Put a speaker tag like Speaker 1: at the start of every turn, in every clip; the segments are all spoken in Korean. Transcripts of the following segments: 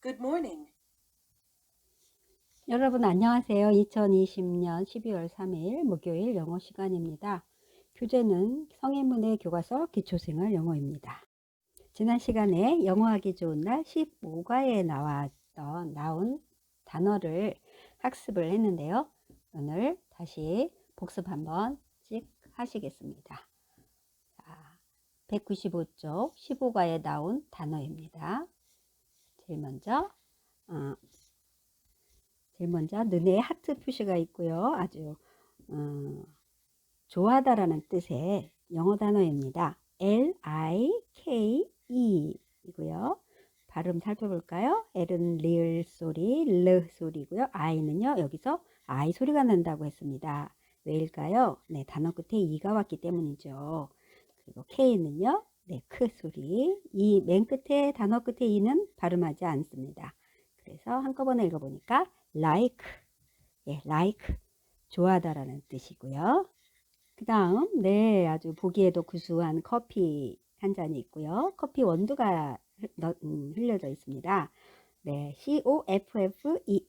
Speaker 1: Good morning.
Speaker 2: 여러분 안녕하세요. 2020년 12월 3일 목요일 영어 시간입니다. 교재는 성인문의 교과서 기초생활 영어입니다. 지난 시간에 영어하기 좋은 날 15과에 나왔던 나온 단어를 학습을 했는데요. 오늘 다시 복습 한번 씩 하시겠습니다. 195쪽 15과에 나온 단어입니다. 제일 먼저 어, 제일 먼저 눈에 하트 표시가 있고요. 아주 어, 좋아하다라는 뜻의 영어 단어입니다. L-I-K-E 이고요. 발음 살펴볼까요? L은 리을 소리, 르 소리고요. I는요. 여기서 I 소리가 난다고 했습니다. 왜일까요? 네, 단어 끝에 E가 왔기 때문이죠. 그리고 K는요. 네, 크 소리. 이 맨 끝에 단어 끝에 E는 발음하지 않습니다. 그래서 한꺼번에 읽어보니까 like, 예, like, 좋아하다라는 뜻이고요. 그 다음, 네, 아주 보기에도 구수한 커피 한 잔이 있고요. 커피 원두가 음, 흘려져 있습니다. 네, C-O-F-F-E-E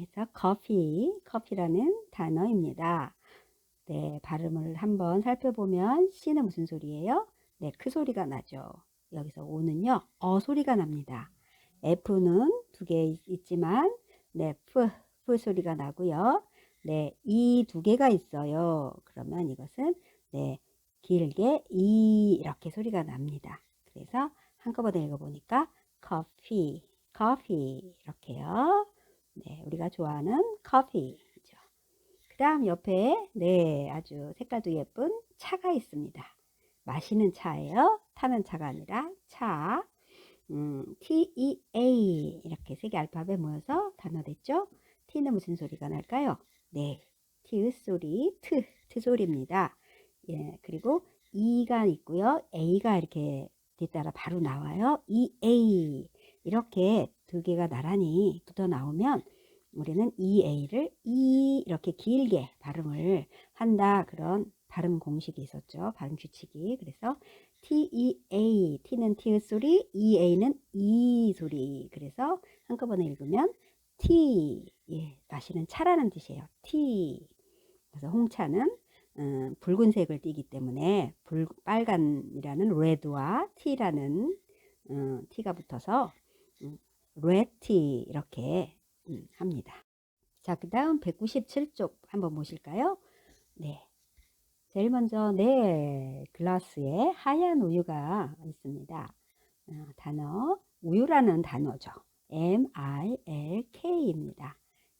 Speaker 2: 해서 커피, 커피라는 단어입니다. 네, 발음을 한번 살펴보면 C는 무슨 소리예요? 네, 크 소리가 나죠. 여기서 O는요, 어 소리가 납니다. F는 두 개 있지만, 네, F, F 소리가 나고요. 네, 이 두 개가 있어요. 그러면 이것은, 네, 길게 이 이렇게 소리가 납니다. 그래서 한꺼번에 읽어보니까 커피, 커피 이렇게요. 네, 우리가 좋아하는 커피죠. 그 다음 옆에 네 아주 색깔도 예쁜 차가 있습니다. 마시는 차예요. 타는 차가 아니라 차. 음, T, E, A 이렇게 세 개 알파벳 모여서 단어 됐죠? T는 무슨 소리가 날까요? 네, T 소리, 트, 트 소리입니다. 예, 그리고 E가 있고요. A가 이렇게 뒤따라 바로 나와요. E, A 이렇게 두 개가 나란히 붙어 나오면 우리는 EA를 E 이렇게 길게 발음을 한다. 그런 발음 공식이 있었죠. 발음 규칙이. 그래서 T-E-A, T는 T 소리, E-A는 E 소리. 그래서 한꺼번에 읽으면 T, 예, 마시는 차라는 뜻이에요. T. 그래서 홍차는 음, 붉은색을 띠기 때문에 불, 빨간이라는 red와 t라는 음, t가 붙어서 tea 이렇게 음, 합니다. 자, 그 다음 197쪽 한번 보실까요? 네. 제일 먼저 네 글라스에 하얀 우유가 있습니다. 어, 단어 우유라는 단어죠. M-I-L-K입니다.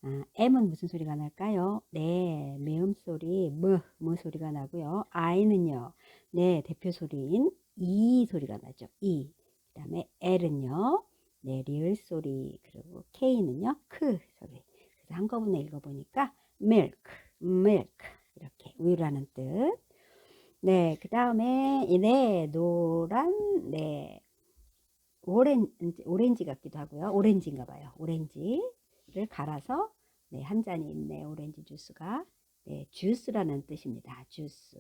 Speaker 2: 아, M은 무슨 소리가 날까요? 네, 매음 소리, 무, 무 소리가 나고요. I는요, 네, 대표 소리인 이 소리가 나죠. 이. 그 다음에 L은요, 네, 리을 소리, 그리고 K는요, 크 소리. 그래서 한꺼번에 읽어보니까 milk, milk. 이렇게 우유라는 뜻. 네, 그 다음에, 네, 노란, 네, 오렌지, 오렌지 같기도 하고요. 오렌지인가 봐요. 오렌지를 갈아서 네, 한 잔이 있네. 오렌지 주스가. 네, 주스라는 뜻입니다. 주스.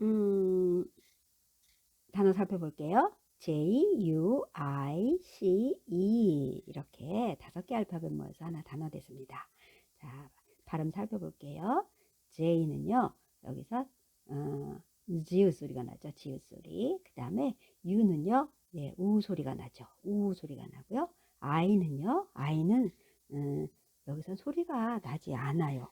Speaker 2: 음, 단어 살펴볼게요. J, U, I, C, E 이렇게 다섯 개 알파벳 모여서 하나 단어 됐습니다. 자, 발음 살펴볼게요. J는요, 여기서 어, 지읒 소리가 나죠. 지읒 소리. 그 다음에 U는요, 예, 우 소리가 나죠. 우 소리가 나고요. I는요, I는 음, 여기서 소리가 나지 않아요.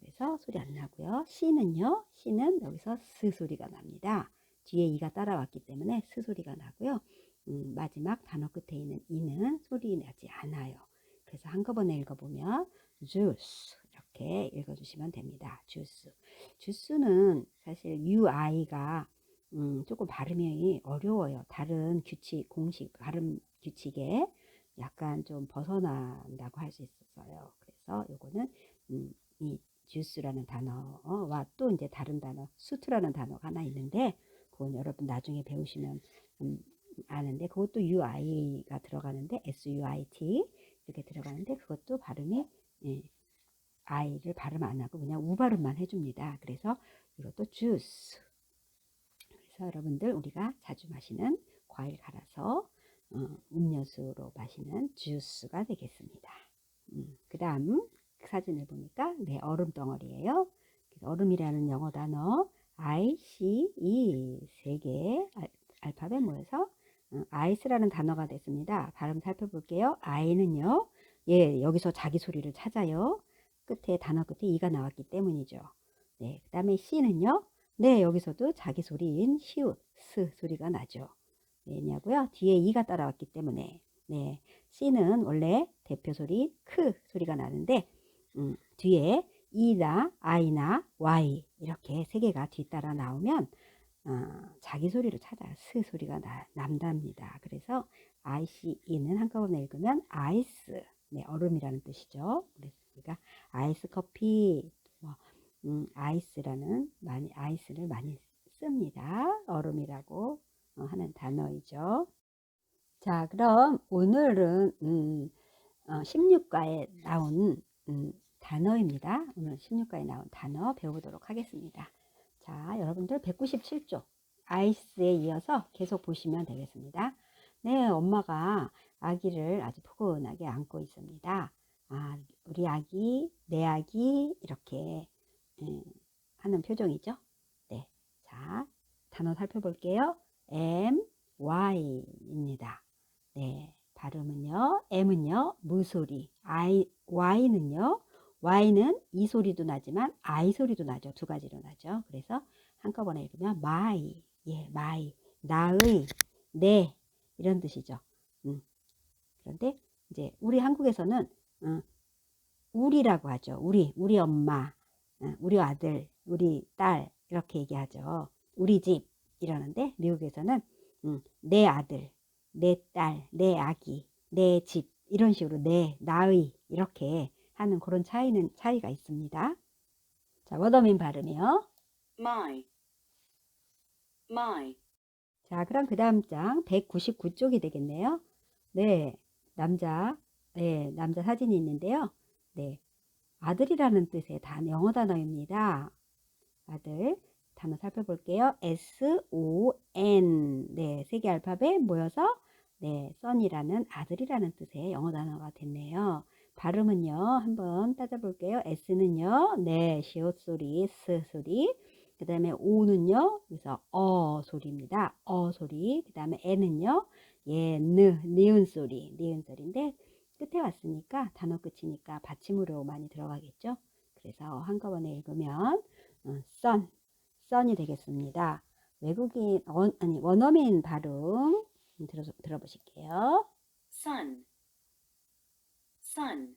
Speaker 2: 그래서 소리 안 나고요. C는요, C는 여기서 스 소리가 납니다. 뒤에 이가 따라왔기 때문에 스 소리가 나고요. 음, 마지막 단어 끝에 있는 이는 소리 나지 않아요. 그래서 한꺼번에 읽어보면 juice 이렇게 읽어주시면 됩니다. 주스. 주스는 사실 UI가 음, 조금 발음이 어려워요. 다른 규칙, 공식, 발음 규칙에 약간 좀 벗어난다고 할 수 있어요. 그래서 요거는 음, 이 주스라는 단어와 또 이제 다른 단어, 수트라는 단어가 하나 있는데 그건 여러분 나중에 배우시면 음, 아는데 그것도 UI가 들어가는데 SUIT 이렇게 들어가는데 그것도 발음이 예, I를 발음 안 하고 그냥 우 발음만 해줍니다. 그래서 이것도 주스. 그래서 여러분들 우리가 자주 마시는 과일 갈아서 어, 음료수로 마시는 주스가 되겠습니다. 음, 그 다음 사진을 보니까 네, 얼음 덩어리예요. 얼음이라는 영어 단어 I, C, E 세 개의 알, 알파벳 모여서 어, 아이스라는 단어가 됐습니다. 발음 살펴볼게요. I는요. 예, 여기서 자기 소리를 찾아요. 끝에 단어 끝에 E가 나왔기 때문이죠. 네, 그 다음에 C는요. 네, 여기서도 자기 소리인 시옷, 스 소리가 나죠. 왜냐고요? 뒤에 E가 따라왔기 때문에. 네, C는 원래 대표 소리 크 소리가 나는데 음, 뒤에 E나 I나 Y 이렇게 세 개가 뒤따라 나오면 어, 자기 소리를 찾아요. 스 소리가 나, 남답니다. 그래서 ICE는 한꺼번에 읽으면 아이스, 네, 얼음이라는 뜻이죠. 우리가 아이스 커피, 뭐, 음, 아이스라는 많이 아이스를 많이 씁니다. 얼음이라고 어, 하는 단어이죠. 자, 그럼 오늘은 음, 어, 16과에 나온 음, 단어입니다. 오늘 16과에 나온 단어 배워보도록 하겠습니다. 자, 여러분들 197쪽 아이스에 이어서 계속 보시면 되겠습니다. 네, 엄마가 아기를 아주 포근하게 안고 있습니다. 아, 우리 아기, 내 아기 이렇게 음, 하는 표정이죠. 네, 자, 단어 살펴볼게요. M, Y입니다. 네, 발음은요. M은요. 무소리. I, Y는요. Y는 이 소리도 나지만 I 소리도 나죠. 두 가지로 나죠. 그래서 한꺼번에 읽으면 my, 예, my, 나의, 내 이런 뜻이죠. 음. 그런데 이제 우리 한국에서는 음, 우리라고 하죠. 우리, 우리 엄마, 음, 우리 아들, 우리 딸 이렇게 얘기하죠. 우리 집 이러는데 미국에서는 음, 내 아들, 내 딸, 내 아기, 내 집 이런 식으로 내, 나의 이렇게 하는 그런 차이는 차이가 있습니다. 자, 워더민 발음이요.
Speaker 1: my, my,
Speaker 2: 자, 그럼 그 다음 장 199쪽이 되겠네요. 네, 남자, 네, 남자 사진이 있는데요. 네, 아들이라는 뜻의 단, 영어 단어입니다. 아들, 단어 살펴볼게요. S, O, N. 네, 세 개 알파벳 모여서, 네, son이라는 아들이라는 뜻의 영어 단어가 됐네요. 발음은요, 한번 따져볼게요. S는요, 네, 시옷 소리, 스 소리. 그 다음에 O는요, 그래서 어 소리입니다. 어 소리. 그 다음에 N은요, 예, 느, 니은 소리, 니은 소리인데, 끝에 왔으니까 단어 끝이니까 받침으로 많이 들어가겠죠. 그래서 한꺼번에 읽으면 어, 썬, 썬이 되겠습니다. 외국인 원, 아니 원어민 발음 들어 들어보실게요.
Speaker 1: sun, sun.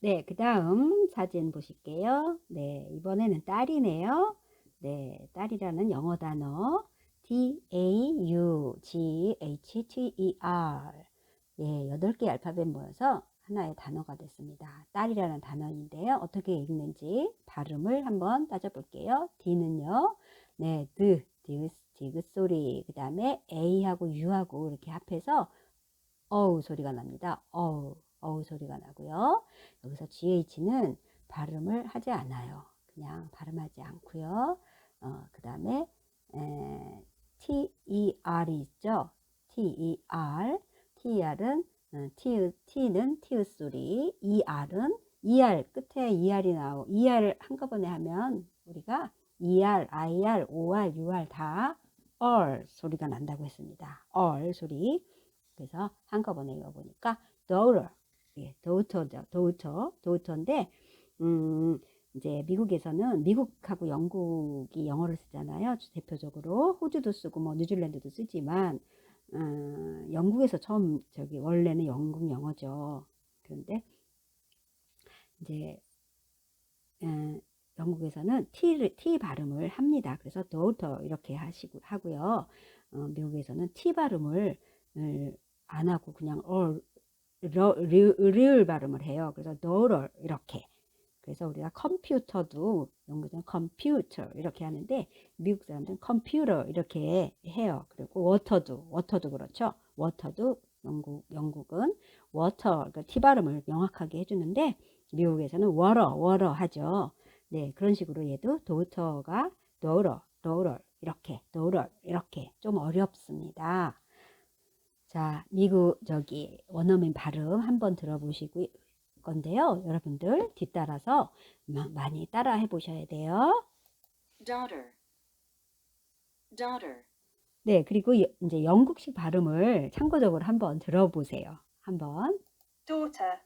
Speaker 2: 네, 그 다음 사진 보실게요. 네, 이번에는 딸이네요. 네, 딸이라는 영어 단어 D A U G H T E R 8개 알파벳 모여서 하나의 단어가 됐습니다. 딸이라는 단어인데요. 어떻게 읽는지 발음을 한번 따져볼게요. D는요. 네, 드, 디귿, 디귿 소리. 그 다음에 A하고 U하고 이렇게 합해서 어우 소리가 납니다. 어우, 어우 소리가 나고요. 여기서 GH는 발음을 하지 않아요. 그냥 발음하지 않고요. 어, 그 다음에 TER이 있죠. TER. TER은 어, T, T는 T 소리, ER은 ER 끝에 ER이 나오. ER 한꺼번에 하면 우리가 ER, IR, OR, UR 다 all 소리가 난다고 했습니다. all 소리. 그래서 한꺼번에 읽어보니까 daughter, 예, daughter죠. daughter, daughter인데 음, 이제 미국에서는 미국하고 영국이 영어를 쓰잖아요. 대표적으로 호주도 쓰고 뭐 뉴질랜드도 쓰지만 어, 영국에서 처음 저기 원래는 영국 영어죠. 그런데 이제 에, 영국에서는 T를 T 발음을 합니다. 그래서 daughter 이렇게 하시고 하고요. 어, 미국에서는 T 발음을 을, 안 하고 그냥 어, 리을 발음을 해요. 그래서 daughter 이렇게. 그래서 우리가 컴퓨터도 영국에서는 컴퓨터 이렇게 하는데 미국 사람들은 컴퓨터 이렇게 해요. 그리고 워터도 워터도 그렇죠. 워터도 영국 영국은 워터 그러니까 T 발음을 명확하게 해주는데 미국에서는 워러 워러 하죠. 네 그런 식으로 얘도 도터가 daughter daughter 이렇게 daughter 이렇게 좀 어렵습니다. 자, 미국 저기 원어민 발음 한번 들어보시고 건데요. 여러분들 뒤따라서 마- 많이 따라 해 보셔야 돼요.
Speaker 1: daughter, daughter,
Speaker 2: 네, 그리고 여- 이제 영국식 발음을 참고적으로 한번 들어보세요. 한번.
Speaker 1: daughter,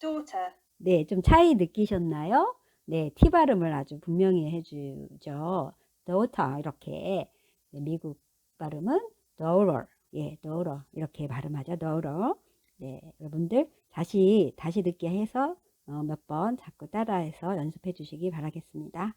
Speaker 1: daughter,
Speaker 2: 네, 좀 차이 느끼셨나요? 네, T 발음을 아주 분명히 해주죠. daughter 이렇게 네, 미국 발음은 daughter, 예, daughter 이렇게 발음하죠. daughter. 네, 여러분들 다시 다시 듣게 해서 어, 몇 번 자꾸 따라해서 연습해 주시기 바라겠습니다.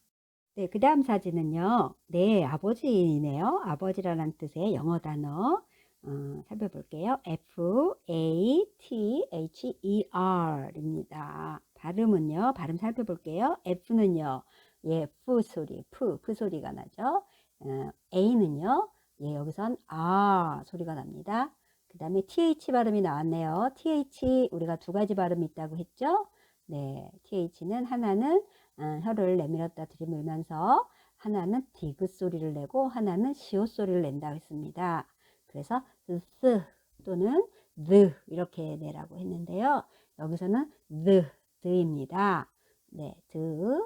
Speaker 2: 네, 그 다음 사진은요. 네, 아버지네요. 아버지라는 뜻의 영어 단어 어, 살펴볼게요. F A T H E R입니다. 발음은요. 발음 살펴볼게요. F는요. 예, 푸 소리, 푸, 푸 소리가 나죠. 어, A는요. 예, 여기선 아 소리가 납니다. 그 다음에 TH 발음이 나왔네요. TH 우리가 두 가지 발음이 있다고 했죠. 네, TH는 하나는 어, 혀를 내밀었다 들이밀면서 하나는 디귿 소리를 내고 하나는 시옷 소리를 낸다고 했습니다. 그래서 스 또는 the 이렇게 내라고 했는데요. 여기서는 the, the입니다. 네, the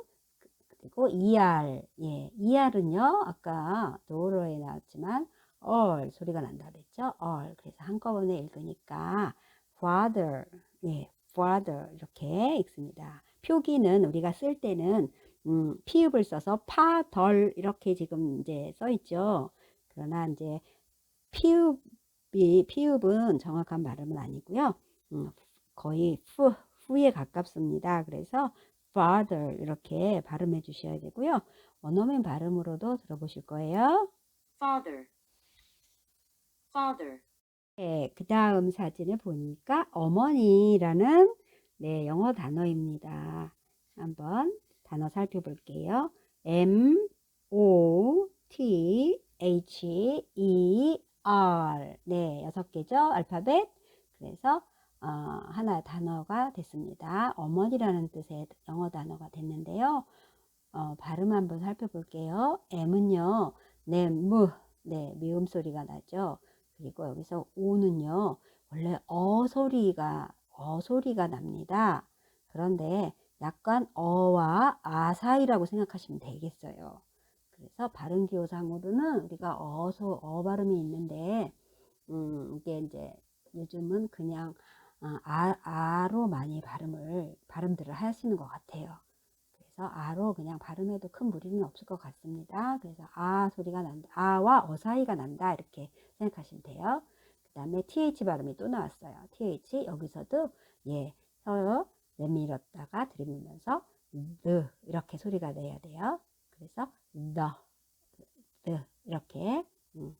Speaker 2: 그리고 er, 예, er은요 아까 도로에 나왔지만 all 소리가 난다 그랬죠. all 그래서 한꺼번에 읽으니까 father, 예, father 이렇게 읽습니다. 표기는 우리가 쓸 때는 음, 피읍을 써서 파, 덜 이렇게 지금 이제 써 있죠. 그러나 이제 피읍이 피읍은 정확한 발음은 아니고요. 음, 거의 후, 후에 가깝습니다. 그래서 father 이렇게 발음해 주셔야 되고요. 원어민 발음으로도 들어보실 거예요.
Speaker 1: father, father,
Speaker 2: 네, 그 다음 사진을 보니까 어머니라는 네, 영어 단어입니다. 한번 단어 살펴볼게요. M O T H E R 네, 여섯 개죠. 알파벳. 그래서 어, 하나 단어가 됐습니다. 어머니라는 뜻의 영어 단어가 됐는데요. 어, 발음 한번 살펴볼게요. M은요, 네, 무, 네, 미음 소리가 나죠. 그리고 여기서 오는요, 원래 어 소리가, 어 소리가 납니다. 그런데 약간 어와 아 사이라고 생각하시면 되겠어요. 그래서 발음 기호상으로는 우리가 어소, 어 발음이 있는데, 음, 이게 이제 요즘은 그냥 어, 아, 아로 많이 발음을, 발음들을 하시는 것 같아요. 그래서 아로 그냥 발음해도 큰 무리는 없을 것 같습니다. 그래서 아 소리가 난다. 아와 어 사이가 난다. 이렇게 생각하시면 돼요. 그 다음에 th 발음이 또 나왔어요. th 여기서도 예, 혀 내밀었다가 들이밀면서 the 이렇게 소리가 내야 돼요. 그래서 the, the 이렇게 음.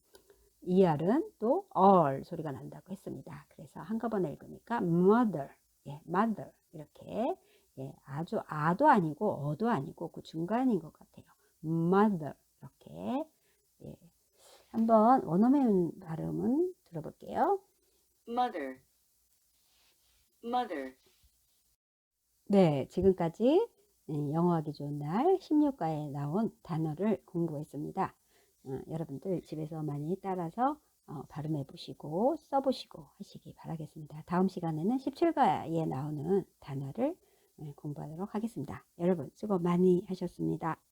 Speaker 2: er은 또 all 소리가 난다고 했습니다. 그래서 한꺼번에 읽으니까 mother, 예, mother 이렇게 예, 아주 아도 아니고 어도 아니고 그 중간인 것 같아요. mother 이렇게 예. 한번 원어민 발음은 들어볼게요.
Speaker 1: mother, mother,
Speaker 2: 네, 지금까지 음, 영어하기 좋은 날 16과에 나온 단어를 공부했습니다. 어, 여러분들 집에서 많이 따라서 어, 발음해 보시고 써보시고 하시기 바라겠습니다. 다음 시간에는 17과에 나오는 단어를 예, 공부하도록 하겠습니다. 여러분 수고 많이 하셨습니다.